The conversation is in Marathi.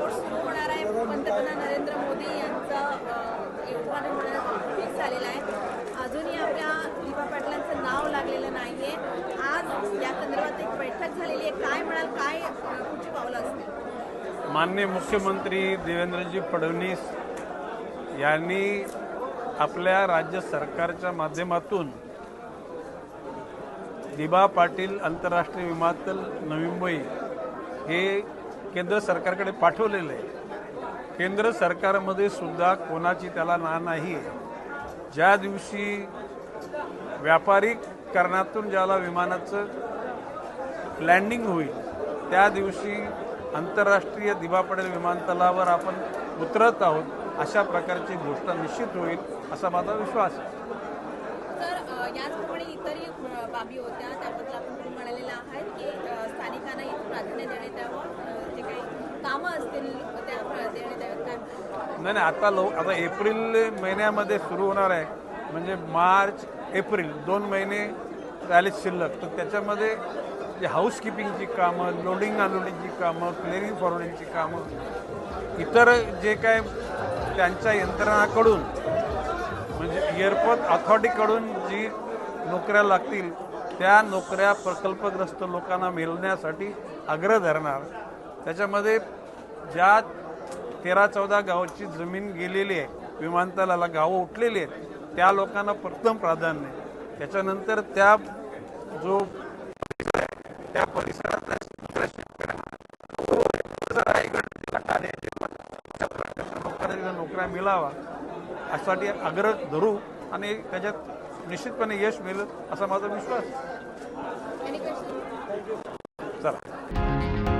एअरपोर्ट सुरू होणार आहे. पंतप्रधान नरेंद्र मोदी यांचं उद्घाटन होण्यास फिक्स झालेलं आहे. अजूनही आपल्या दीपा पाटलांचं नाव लागलेलं नाही आहे आज या संदर्भात एक बैठक झालेली आहे. काय म्हणाल काय कुठची पावलं असतील? माननीय मुख्यमंत्री देवेंद्रजी फडणवीस यांनी आपल्या राज्य सरकारच्या माध्यमातून दिबा पाटील आंतरराष्ट्रीय विमानतळ नवी मुंबई हे केंद्र सरकारकडे पाठवलेलं आहे. केंद्र सरकारमध्ये सुद्धा कोणाची त्याला ना नाही ज्या दिवशी व्यापारीकरणातून ज्याला विमानाचं लँडिंग होईल त्या दिवशी आंतरराष्ट्रीय दिबा पटेल विमानतळावर आपण उतरत आहोत अशा प्रकारची घोषणा निश्चित होईल असा माझा विश्वास आहे. याचप्रमाणे इतरही बाबी होत्या त्याबद्दल आपण म्हणालेला आहात की स्थानिकांना प्राधान्य देण्यात यावं नाही नाही आता लो आता एप्रिल महिन्यामध्ये सुरू होणार आहे. म्हणजे मार्च एप्रिल दोन महिने राहिले शिल्लक. तर त्याच्यामध्ये जे हाऊसकीपिंगची कामं लोडिंग अनलोडिंगची कामं क्लिअरिंग फॉरवर्डिंगची कामं इतर जे काय त्यांच्या यंत्रणाकडून म्हणजे एअरपोर्ट अथॉरिटीकडून जी नोकऱ्या लागतील त्या नोकऱ्या प्रकल्पग्रस्त लोकांना मिळण्यासाठी आग्रह धरणार. त्याच्यामध्ये ज्या तेरा चौदा गावाची जमीन गेलेली आहे विमानतळाला गावं उठलेली आहेत त्या लोकांना प्रथम प्राधान्य. त्याच्यानंतर त्या जो त्या परिसरातल्या लोकांना नोकऱ्या मिळावा यासाठी आग्रह धरू आणि त्याच्यात निश्चितपणे यश मिळेल असा माझा विश्वास? चला